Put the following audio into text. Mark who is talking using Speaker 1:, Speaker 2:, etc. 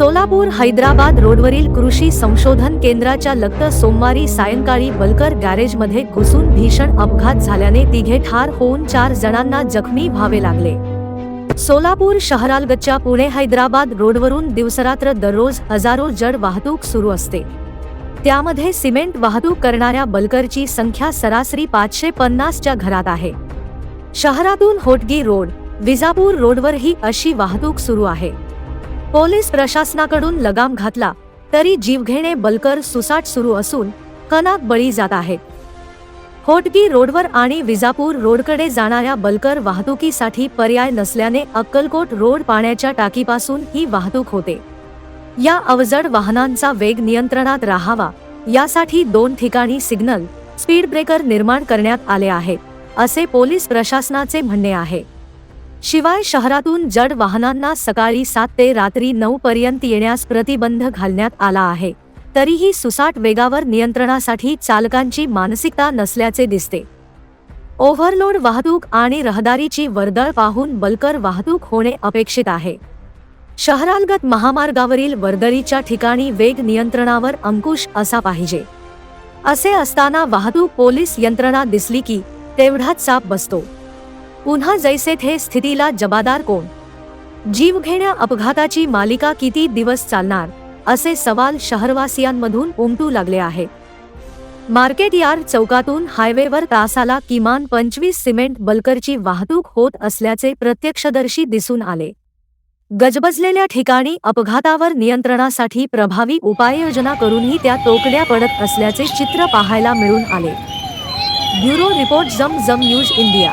Speaker 1: सोलापूर हैदराबाद रोडवरील कृषी संशोधन केंद्राच्या लगत सोमवारी सायंकाळी बलकर गॅरेजमध्ये घुसून भीषण अपघात झाल्याने तिघे ठार होऊन चार जणांना जखमी व्हावे लागले. सोलापूर शहरालगतच्या पुणे हैदराबाद रोडवरून दिवसरात्र दररोज हजारो जड वाहतूक सुरू असते. त्यामध्ये सिमेंट वाहतूक करणाऱ्या बलकरची संख्या सरासरी पाचशे पन्नासच्या घरात आहे. शहरातून होटगी रोड विजापूर रोडवरही अशी वाहतूक सुरू आहे. पोलीस प्रशासनाकडून लगाम घातला तरी जीवघेणे बलकर सुसाट सुरू असून कनात बळी जात आहेत होटगी रोडवर आणि विजापूर रोडकडे जाणाऱ्या बलकर वाहतुकीसाठी पर्याय नसल्याने अक्कलकोट रोड पाण्याच्या टाकीपासून ही वाहतूक होते. या अवजड वाहनांचा वेग नियंत्रणात राहावा यासाठी दोन ठिकाणी सिग्नल स्पीड ब्रेकर निर्माण करण्यात आले आहेत असे पोलीस प्रशासनाचे म्हणणे आहे. शिवाय शहरातून जड वाहनांना सकाळी सात ते रात्री नऊ पर्यंत येण्यास प्रतिबंध घालण्यात आला आहे. तरीही सुसाट वेगावर नियंत्रणासाठी चालकांची मानसिकता नसल्याचे दिसते. ओव्हरलोड वाहतूक आणि रहदारीची वर्दळ पाहून बलकर वाहतूक होणे अपेक्षित आहे. शहरालगत महामार्गावरील वर्दळीच्या ठिकाणी वेग नियंत्रणावर अंकुश असा पाहिजे. असे असताना वाहतूक पोलीस यंत्रणा दिसली की तेवढाच चाप बसतो. पुन्हा जैसे थे स्थितीला जबादार कोण? जीवघेण्या अपघाताची मालिका किती दिवस चालणार? असे सवाल शहरवासियांमधून उमटू लागले आहेत. मार्केट यार्ड चौकातून हायवेवर तासाला किमान पंचवीस सिमेंट बल्करची वाहतूक होत असल्याचे प्रत्यक्षदर्शी दिसून आले. गजबजलेल्या ठिकाणी अपघातावर नियंत्रणासाठी प्रभावी उपाययोजना करूनही त्या तोकड्या पडत असल्याचे चित्र पाहायला मिळून आले. ब्युरो रिपोर्ट जम जम न्यूज इंडिया.